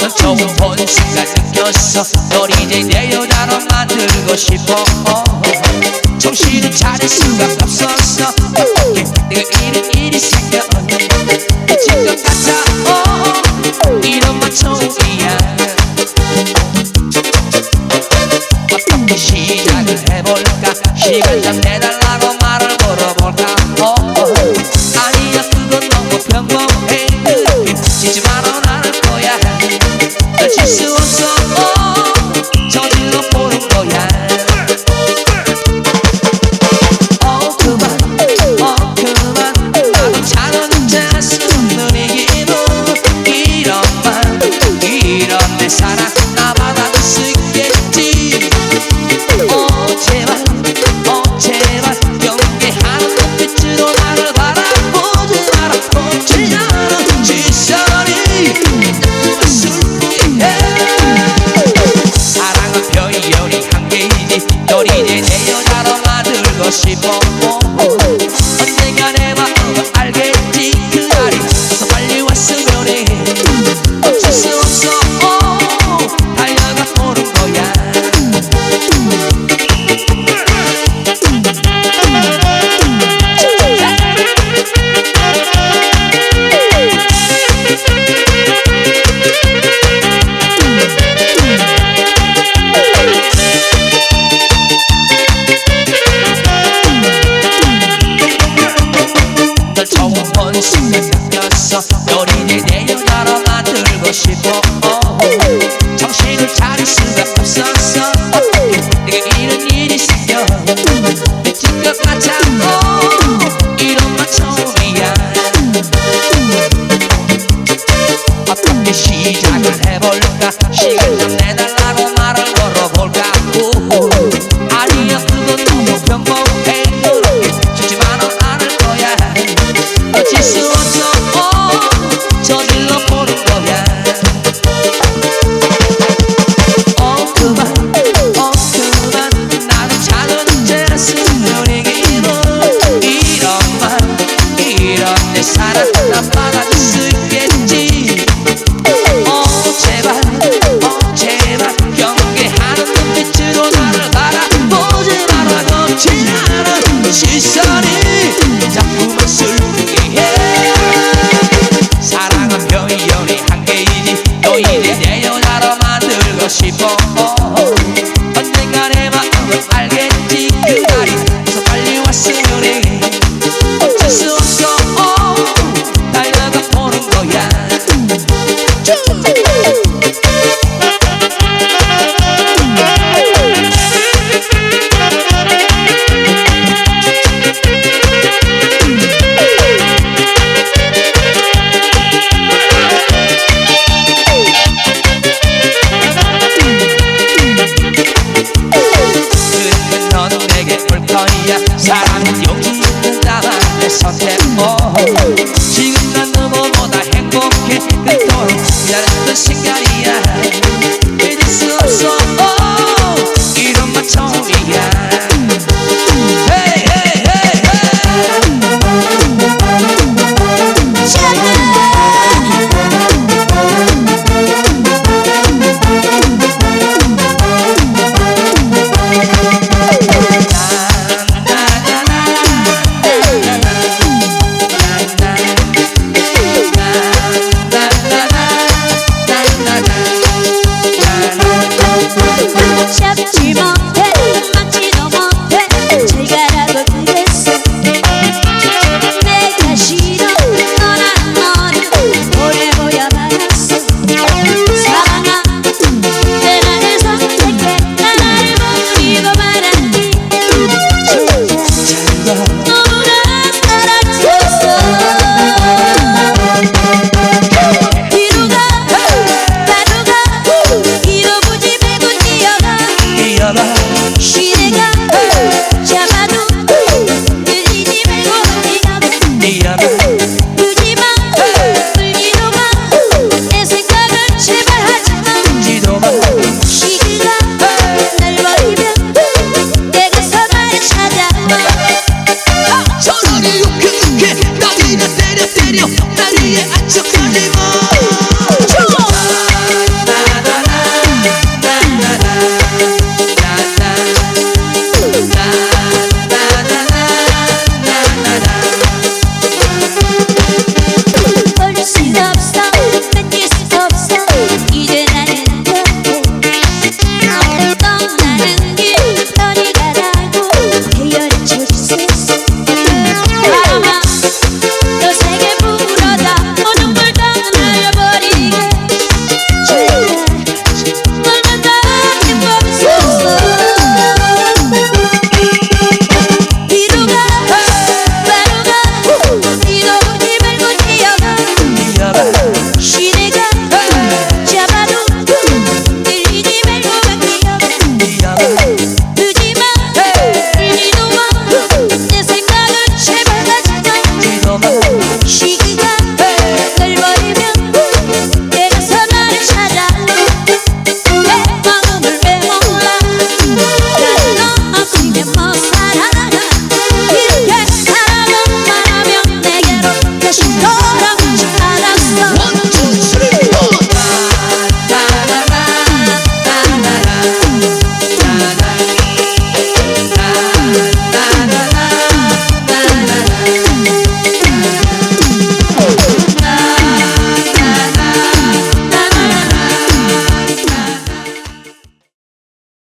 나 처음 본 순간 느꼈어. 널 이제 내 여자로 만들고 싶어. 정신을 차릴 수가 없었어. 널 처음 본 신에 묶였어 너린이 내 여자로 만들고 싶어. 어. 정신을 차릴 수가 없었어 사랑은 여기 있다 내 선택고 지금 난 너무보다 행복해 그토록 기다렸던 시간이야. radio, 98 she can go.